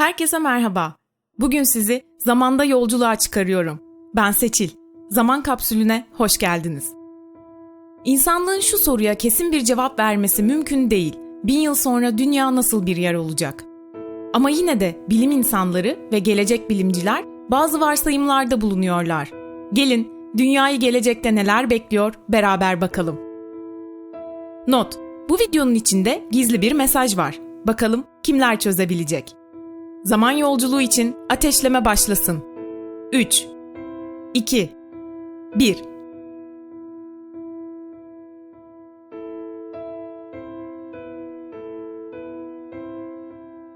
Herkese merhaba. Bugün sizi zamanda yolculuğa çıkarıyorum. Ben Seçil. Zaman kapsülüne hoş geldiniz. İnsanlığın şu soruya kesin bir cevap vermesi mümkün değil. Bin yıl sonra dünya nasıl bir yer olacak? Ama yine de bilim insanları ve gelecek bilimciler bazı varsayımlarda bulunuyorlar. Gelin dünyayı gelecekte neler bekliyor beraber bakalım. Not: Bu videonun içinde gizli bir mesaj var. Bakalım kimler çözebilecek? Zaman yolculuğu için ateşleme başlasın. 3 2 1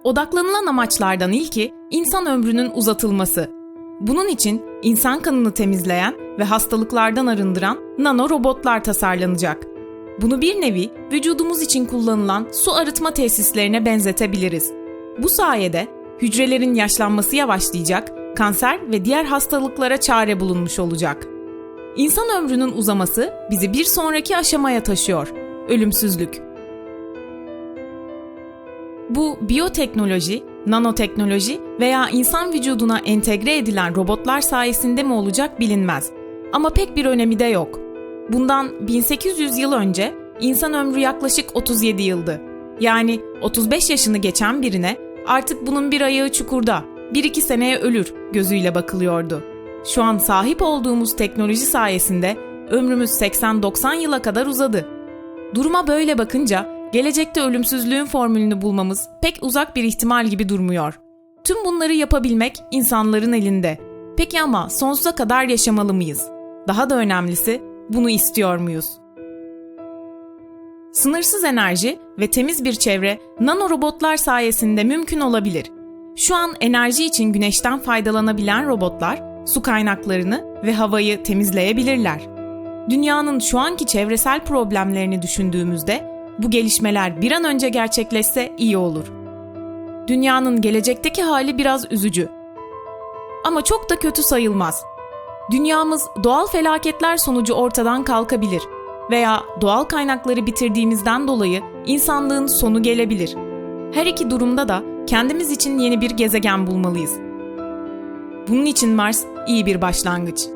Odaklanılan amaçlardan ilki insan ömrünün uzatılması. Bunun için insan kanını temizleyen ve hastalıklardan arındıran nano robotlar tasarlanacak. Bunu bir nevi vücudumuz için kullanılan su arıtma tesislerine benzetebiliriz. Bu sayede hücrelerin yaşlanması yavaşlayacak, kanser ve diğer hastalıklara çare bulunmuş olacak. İnsan ömrünün uzaması bizi bir sonraki aşamaya taşıyor. Ölümsüzlük. Bu biyoteknoloji, nanoteknoloji veya insan vücuduna entegre edilen robotlar sayesinde mi olacak bilinmez. Ama pek bir önemi de yok. Bundan 1800 yıl önce insan ömrü yaklaşık 37 yıldı. Yani 35 yaşını geçen birine artık bunun bir ayağı çukurda, bir iki seneye ölür gözüyle bakılıyordu. Şu an sahip olduğumuz teknoloji sayesinde ömrümüz 80-90 yıla kadar uzadı. Duruma böyle bakınca gelecekte ölümsüzlüğün formülünü bulmamız pek uzak bir ihtimal gibi durmuyor. Tüm bunları yapabilmek insanların elinde. Peki ama sonsuza kadar yaşamalı mıyız? Daha da önemlisi bunu istiyor muyuz? Sınırsız enerji ve temiz bir çevre nanorobotlar sayesinde mümkün olabilir. Şu an enerji için güneşten faydalanabilen robotlar su kaynaklarını ve havayı temizleyebilirler. Dünyanın şu anki çevresel problemlerini düşündüğümüzde bu gelişmeler bir an önce gerçekleşse iyi olur. Dünyanın gelecekteki hali biraz üzücü. Ama çok da kötü sayılmaz. Dünyamız doğal felaketler sonucu ortadan kalkabilir veya doğal kaynakları bitirdiğimizden dolayı insanlığın sonu gelebilir. Her iki durumda da kendimiz için yeni bir gezegen bulmalıyız. Bunun için Mars iyi bir başlangıç.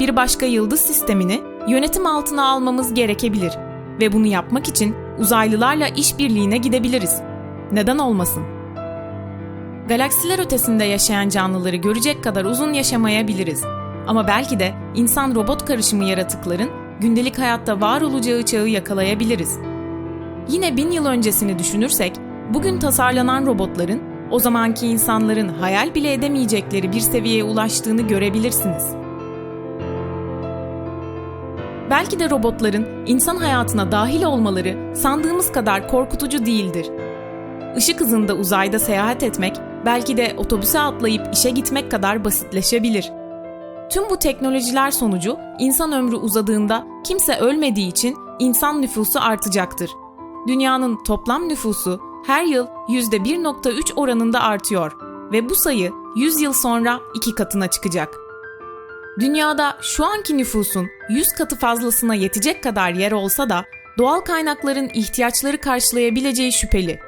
Bir başka yıldız sistemini yönetim altına almamız gerekebilir ve bunu yapmak için uzaylılarla işbirliğine gidebiliriz. Neden olmasın? Galaksiler ötesinde yaşayan canlıları görecek kadar uzun yaşamayabiliriz. Ama belki de insan robot karışımı yaratıkların gündelik hayatta var olacağı çağı yakalayabiliriz. Yine bin yıl öncesini düşünürsek, bugün tasarlanan robotların o zamanki insanların hayal bile edemeyecekleri bir seviyeye ulaştığını görebilirsiniz. Belki de robotların insan hayatına dahil olmaları sandığımız kadar korkutucu değildir. Işık hızında uzayda seyahat etmek belki de otobüse atlayıp işe gitmek kadar basitleşebilir. Tüm bu teknolojiler sonucu insan ömrü uzadığında kimse ölmediği için insan nüfusu artacaktır. Dünyanın toplam nüfusu her yıl %1.3 oranında artıyor ve bu sayı 100 yıl sonra iki katına çıkacak. Dünyada şu anki nüfusun 100 katı fazlasına yetecek kadar yer olsa da doğal kaynakların ihtiyaçları karşılayabileceği şüpheli.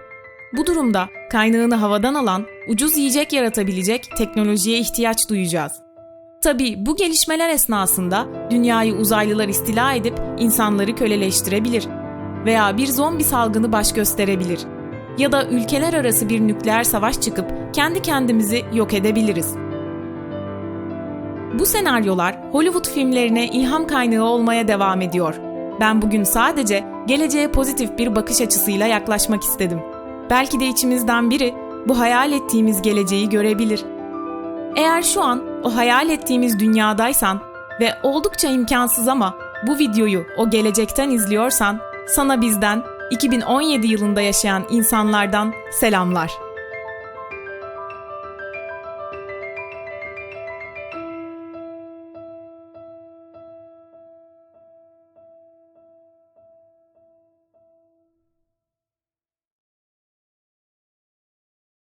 Bu durumda kaynağını havadan alan, ucuz yiyecek yaratabilecek teknolojiye ihtiyaç duyacağız. Tabi bu gelişmeler esnasında dünyayı uzaylılar istila edip insanları köleleştirebilir veya bir zombi salgını baş gösterebilir ya da ülkeler arası bir nükleer savaş çıkıp kendi kendimizi yok edebiliriz. Bu senaryolar Hollywood filmlerine ilham kaynağı olmaya devam ediyor. Ben bugün sadece geleceğe pozitif bir bakış açısıyla yaklaşmak istedim. Belki de içimizden biri bu hayal ettiğimiz geleceği görebilir. Eğer şu an o hayal ettiğimiz dünyadaysan ve oldukça imkansız ama bu videoyu o gelecekten izliyorsan sana bizden 2017 yılında yaşayan insanlardan selamlar.